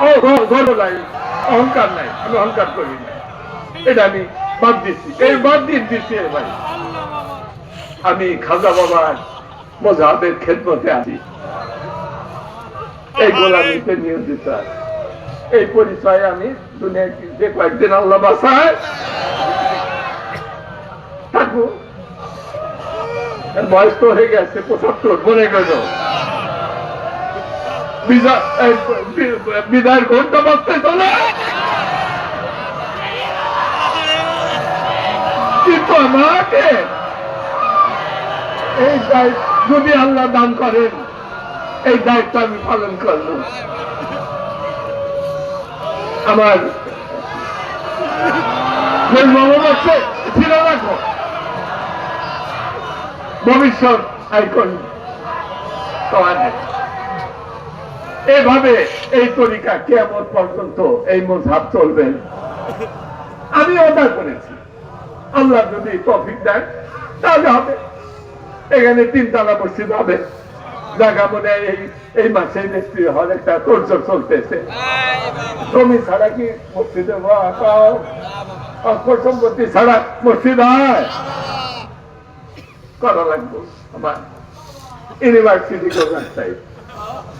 গর্ব নাই, অহংকার নাই, আমি অহংকার করি না এটা আমি বাদ দিচ্ছি। এই বাদ দিয়ে দিচ্ছি ভাই। আমি খাজা বাবার মজাবের খেদমতে আছি। এই গোলামিতে নিয়োজিত এই পরিচয়ে আমি যে কয়েকদিন আল্লাহ বাসায় থাকব। বয়স তো হয়ে গেছে পঁচাত্তর, মনে বি- বিদায়ের ঘণ্টা বাজতে চলে। কিন্তু আমাকে এই দায়িত্ব, যদি আল্লাহ দান করেন, এই দায়িত্ব আমি পালন করব। আমার ভবিষ্যৎ আইকন। তোমাদের এভাবে এই তরিকা কেমন পর্যন্ত এই মজাব চলবে। আমি অর্ডার করেছি। আল্লাহ যদি তফিক দেন, তাহলে হবে। এখানে তিনতলা মসজিদ হবে। জায়গা মনে এই এই মাসে মিস্ত্রি হল একটা তোরজোর চলতেছে। জমি ছাড়া কি মসজিদে অর্থ সম্পত্তি ছাড়া মসজিদ হয়। করা লাগবে। আমার ইউনিভার্সিটি কোথায়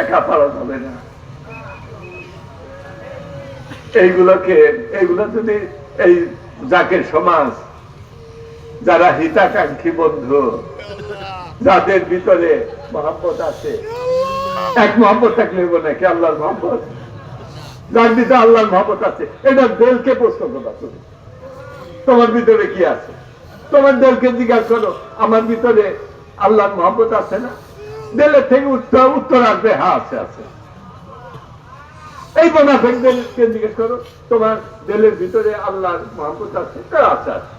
একা পারা যাবে না। এইগুলোকে, এইগুলো যদি এই জাকের সমাজ, যারা হিতাকাঙ্ক্ষী বন্ধু, যাদের ভিতরে মহাব্বত আছে, এক মহাব্বত থাকলে হইব নাকি আল্লাহর মহাব্বত? যার ভিতরে আল্লাহর মহাব্বত আছে এটা দেলকে প্রশ্ন করবা তুমি। তোমার ভিতরে কি আছে? তোমার দেলকে জিজ্ঞাসা করো, আমার ভিতরে আল্লাহর মহাব্বত আছে না? দেলের থেকে উত্তর উত্তর আসবে হ্যাঁ আছে আছে। এই মোনাফেকদেরকে জিজ্ঞেস করো তোমার দেলের ভিতরে আল্লাহর মহাব্বত আছে? হ্যাঁ, আছে আছে।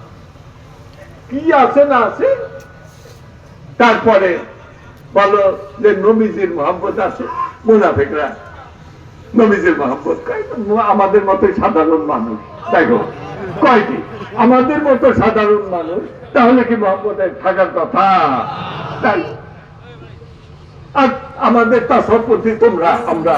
কি আছে না আছে? তারপরে বলো যে নবীজির মহাব্বত আছে মুনাফেকরা নবীজির মহাব্বত আমাদের মতো সাধারণ মানুষ। দেখো কয়টি? আমাদের মতো সাধারণ মানুষ তাহলে কি মহাব্বতের থাকার কথা? তাই। আমাদের তা সম্পত্তি তোমরা আমরা